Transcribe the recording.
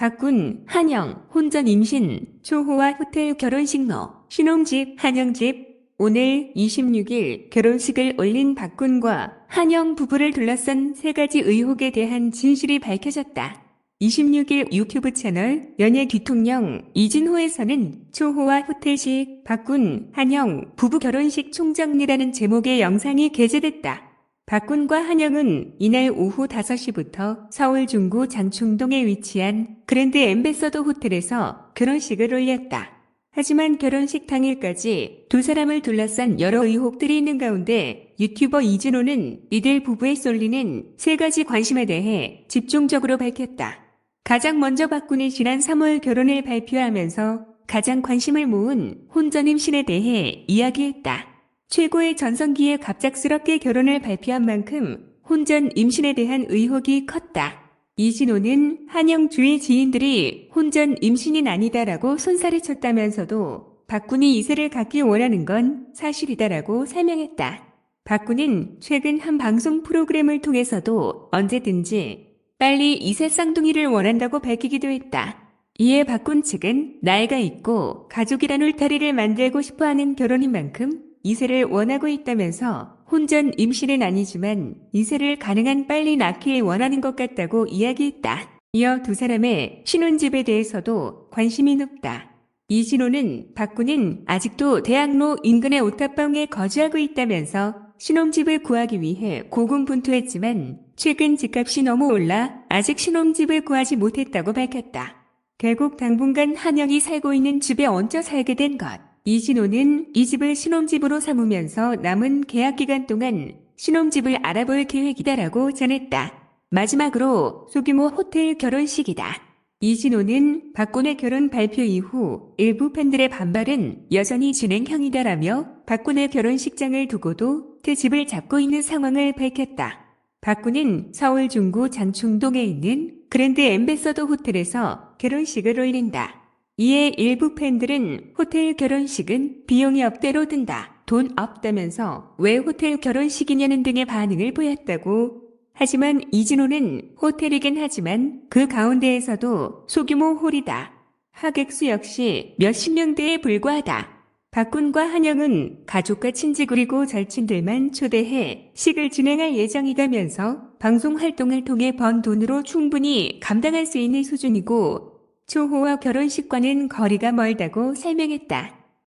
박군, 한영, 혼전 임신, 초호와 호텔 결혼식로, 신혼집, 한영집. 오늘 26일 결혼식을 올린 박군과 한영 부부를 둘러싼 세 가지 의혹에 대한 진실이 밝혀졌다. 26일 유튜브 채널 연예 뒤통령 이진호에서는 초호와 호텔식 박군, 한영 부부 결혼식 총정리라는 제목의 영상이 게재됐다. 박군과 한영은 이날 오후 5시부터 서울 중구 장충동에 위치한 그랜드 엠베서더 호텔에서 결혼식을 올렸다. 하지만 결혼식 당일까지 두 사람을 둘러싼 여러 의혹들이 있는 가운데 유튜버 이진호는 이들 부부에 쏠리는 세 가지 관심에 대해 집중적으로 밝혔다. 가장 먼저 박군이 지난 3월 결혼을 발표하면서 가장 관심을 모은 혼전 임신에 대해 이야기했다. 최고의 전성기에 갑작스럽게 결혼을 발표한 만큼 혼전 임신에 대한 의혹이 컸다. 이진호는 한영 주위 지인들이 혼전 임신이 아니다라고 손살을 쳤다면서도 박군이 이세를 갖기 원하는 건 사실이다라고 설명했다. 박군은 최근 한 방송 프로그램을 통해서도 언제든지 빨리 이세 쌍둥이를 원한다고 밝히기도 했다. 이에 박군 측은 나이가 있고 가족이란 울타리를 만들고 싶어하는 결혼인 만큼 이세를 원하고 있다면서 혼전 임신은 아니지만 이세를 가능한 빨리 낳길 원하는 것 같다고 이야기했다. 이어 두 사람의 신혼집에 대해서도 관심이 높다. 이진호는 박군은 아직도 대학로 인근의 오타방에 거주하고 있다면서 신혼집을 구하기 위해 고군분투했지만 최근 집값이 너무 올라 아직 신혼집을 구하지 못했다고 밝혔다. 결국 당분간 한영이 살고 있는 집에 얹혀 살게 된 것. 이진호는 이 집을 신혼집으로 삼으면서 남은 계약 기간 동안 신혼집을 알아볼 계획이다라고 전했다. 마지막으로 소규모 호텔 결혼식이다. 이진호는 박군의 결혼 발표 이후 일부 팬들의 반발은 여전히 진행형이다라며 박군의 결혼식장을 두고도 그 집을 잡고 있는 상황을 밝혔다. 박군은 서울 중구 장충동에 있는 그랜드 엠베서더 호텔에서 결혼식을 올린다. 이에 일부 팬들은 호텔 결혼식은 비용이 억대로 든다. 돈 없다면서 왜 호텔 결혼식이냐는 등의 반응을 보였다고. 하지만 이진호는 호텔이긴 하지만 그 가운데에서도 소규모 홀이다. 하객수 역시 몇십 명대에 불과하다. 박군과 한영은 가족과 친지 그리고 절친들만 초대해 식을 진행할 예정이다면서 방송 활동을 통해 번 돈으로 충분히 감당할 수 있는 수준이고 초호와 결혼식과는 거리가 멀다고 설명했다.